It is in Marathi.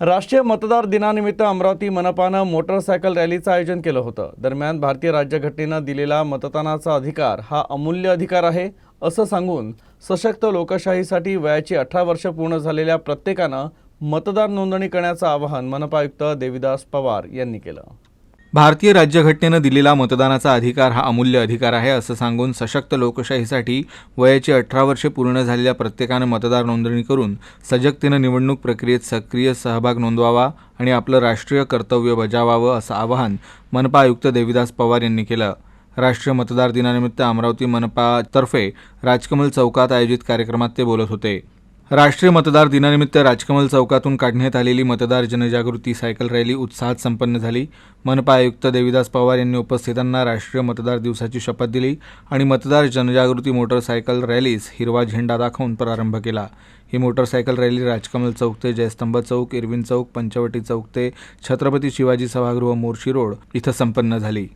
राष्ट्रीय मतदार दिनानिमित्त अमरावती मनपानं मोटरसायकल रॅलीचं आयोजन केलं होतं. दरम्यान भारतीय राज्यघटनेनं दिलेला मतदानाचा अधिकार हा अमूल्य अधिकार आहे असं सांगून सशक्त लोकशाहीसाठी वयाची अठरा वर्ष पूर्ण झालेल्या प्रत्येकानं मतदार नोंदणी करण्याचं आवाहन मनपा आयुक्त देविदास पवार यांनी केलं. भारतीय राज्यघटनेनं दिलेला मतदानाचा अधिकार हा अमूल्य अधिकार आहे असं सांगून सशक्त लोकशाहीसाठी वयाची अठरा वर्षे पूर्ण झालेल्या प्रत्येकानं मतदार नोंदणी करून सजगतेनं निवडणूक प्रक्रियेत सक्रिय सहभाग नोंदवावा आणि आपलं राष्ट्रीय कर्तव्य बजावावं असं आवाहन मनपा आयुक्त देविदास पवार यांनी केलं. राष्ट्रीय मतदार दिनानिमित्त अमरावती मनपातर्फे राजकमल चौकात आयोजित कार्यक्रमात ते बोलत होते. राष्ट्रीय मतदार दिनानिमित्त राजकमल चौकातून काढण्यात आलेली मतदार जनजागृती सायकल रॅली उत्साहात संपन्न झाली. मनपा आयुक्त देविदास पवार यांनी उपस्थितांना राष्ट्रीय मतदार दिवसाची शपथ दिली आणि मतदार जनजागृती मोटरसायकल रॅलीस हिरवा झेंडा दाखवून प्रारंभ केला. ही मोटरसायकल रॅली राजकमल चौक ते जयस्तंभ चौक इरविन चौक पंचवटी चौक ते छत्रपती शिवाजी सभागृह मोर्शी रोड इथं संपन्न झाली.